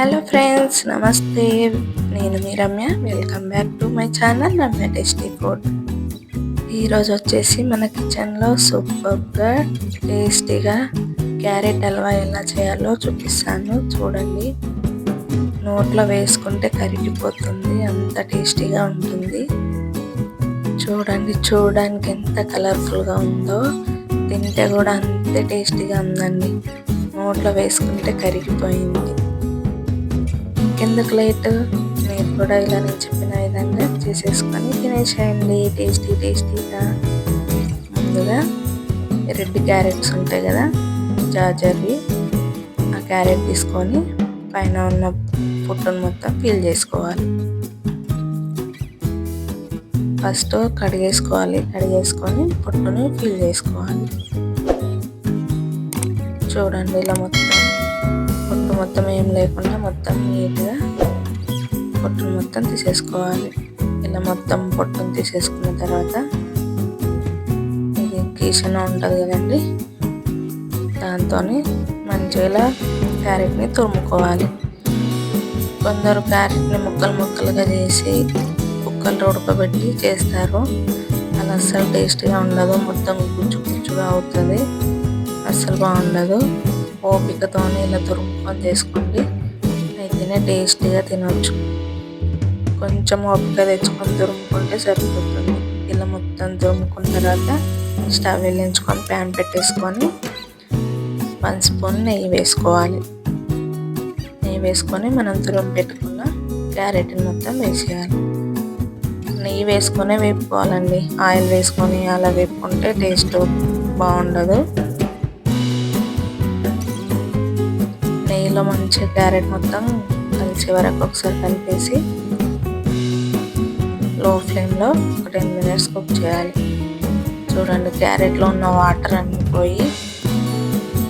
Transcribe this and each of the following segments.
Hello friends నమస్తే. నేను మీ Ramya. Welcome back to my channel Ramya tasty food ఈరోజు వచ్చేసి మన కిచెన్లో సూపర్గా టేస్టీగా క్యారెట్ హల్వా ఎలా చేయాలో చూపిస్తాను. చూడండి. నోట్లో వేసుకుంటే కరిగిపోతుంది అంత టేస్టీగా ఉంటుంది. చూడండి చూడడానికి ఎంత కలర్ఫుల్గా ఉందో. తింటే కూడా అంతే టేస్టీగా ఉందండి. నోట్లో వేసుకుంటే కరిగిపోయింది. ఎందుకు లేట్? మీరు కూడా ఇలా నేను చెప్పిన విధంగా చేసేసుకొని తినేసేయండి. టేస్టీ టేస్టీగా. ముందుగా రెడ్ క్యారెట్స్ ఉంటాయి కదా జాజర్వి. ఆ క్యారెట్ తీసుకొని పైన ఉన్న పుట్టును మొత్తం పీల్ చేసుకోవాలి. ఫస్ట్ కడిగేసుకోవాలి. కడిగేసుకొని పుట్టుని ఫీల్ చేసుకోవాలి. చూడండి ఇలా మొత్తం మొత్తం ఏం లేకుండా మొత్తం నీట్గా పొట్టును మొత్తం తీసేసుకోవాలి. ఇలా మొత్తం పొట్టును తీసేసుకున్న తర్వాత ఇది గీసిన ఉంటుంది కదండి దాంతో మంచిగా క్యారెట్ని తురుముకోవాలి. కొందరు క్యారెట్ని ముక్కలు ముక్కలుగా చేసి కుక్కలు ఉడకబెట్టి చేస్తారు. అలా అస్సలు టేస్టీగా ఉండదు మొత్తం గుచ్చు గుచ్చుగా అవుతుంది. అస్సలు బాగుండదు. ఓపికతో ఇలా తురుముకొని చేసుకోండి. అయితేనే టేస్టీగా తినొచ్చు. కొంచెం ఓపిక తెచ్చుకొని తురుముకుంటే సరిపోతుంది. ఇలా మొత్తం తురుముకున్న తర్వాత స్టవ్ వెళ్ళించుకొని ప్యాన్ పెట్టేసుకొని వన్ స్పూన్ నెయ్యి వేసుకోవాలి. నెయ్యి వేసుకొని మనం తురుము పెట్టుకున్న క్యారెట్ని మొత్తం వేసేయాలి. నెయ్యి వేసుకొని వేపుకోవాలండి. ఆయిల్ వేసుకొని అలా వేపుకుంటే టేస్ట్ బాగుండదు. నెయ్యిలో మంచిగా క్యారెట్ మొత్తం కలిసే వరకు ఒకసారి కలిపేసి లో ఫ్లేమ్లో ఒక టెన్ మినిట్స్ కుక్ చేయాలి. చూడండి క్యారెట్లో ఉన్న వాటర్ అన్నీ పోయి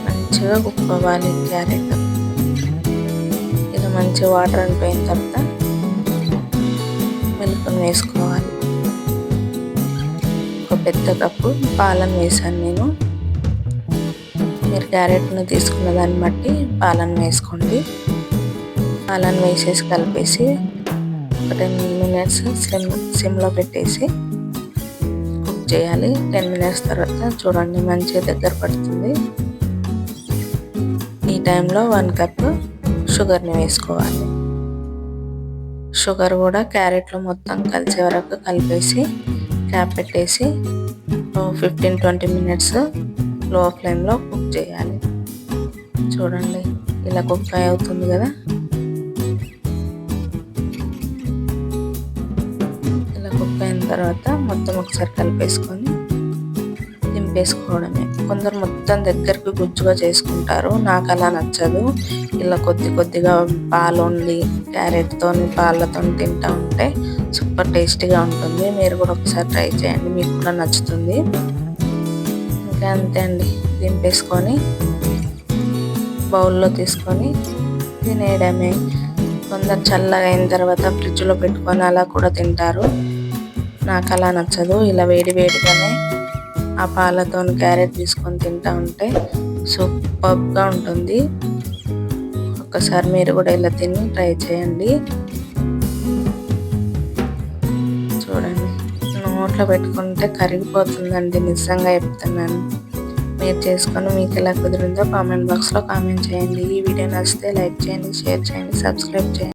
మంచిగా కుక్ అవ్వాలి క్యారెట్. ఇలా మంచి వాటర్ అనిపోయిన తర్వాత మిల్క్ని వేసుకోవాలి. ఒక పెద్ద కప్పు పాలను వేసాను నేను. మీరు క్యారెట్ను తీసుకున్న దాన్ని బట్టి పాలను వేసుకోండి. పాలను వేసేసి కలిపేసి ఒక టెన్ మినిట్స్ సిమ్ సిమ్లో పెట్టేసి కుక్ చేయాలి. టెన్ మినిట్స్ తర్వాత చూడండి మంచిగా దగ్గర పడుతుంది. ఈ టైంలో వన్ కప్ షుగర్ని వేసుకోవాలి. షుగర్ కూడా క్యారెట్లో మొత్తం కలిసే వరకు కలిపేసి క్యాప్ పెట్టేసి ఫిఫ్టీన్ ట్వంటీ మినిట్స్ లో ఫ్లేమ్లో కుక్ చేయాలి. చూడండి ఇలా కుక్ అవుతుంది కదా. ఇలా కుక్ అయిన తర్వాత మొత్తం ఒకసారి కలిపేసుకొని దింపేసుకోవడమే. కొందరు మొత్తం దగ్గరికి గుజ్జుగా చేసుకుంటారు. నాకు అలా నచ్చదు. ఇలా కొద్ది కొద్దిగా పాలు ఉండి క్యారెట్తో పాలతో తింటా ఉంటే సూపర్ టేస్టీగా ఉంటుంది. మీరు కూడా ఒకసారి ట్రై చేయండి. మీకు కూడా నచ్చుతుంది. అంతే అండి. దింపేసుకొని బౌల్లో తీసుకొని తినేయడమే. కొందరు చల్లగా అయిన తర్వాత ఫ్రిడ్జ్లో పెట్టుకొని అలా కూడా తింటారు. నాకు అలా నచ్చదు. ఇలా వేడి వేడిగానే ఆ పాలతో క్యారెట్ తీసుకొని తింటా ఉంటే సూపర్గా ఉంటుంది. ఒక్కసారి మీరు కూడా ఇలా తిని ట్రై చేయండి. నోట్లో పెట్టుకుంటే కరిగిపోతుందండి నిజంగా చెప్తున్నాను. మీరు చేసుకొని మీకు ఎలా కుదిరిందో కామెంట్ బాక్స్లో కామెంట్ చేయండి. ఈ వీడియో నచ్చితే లైక్ చేయండి షేర్ చేయండి సబ్స్క్రైబ్ చేయండి.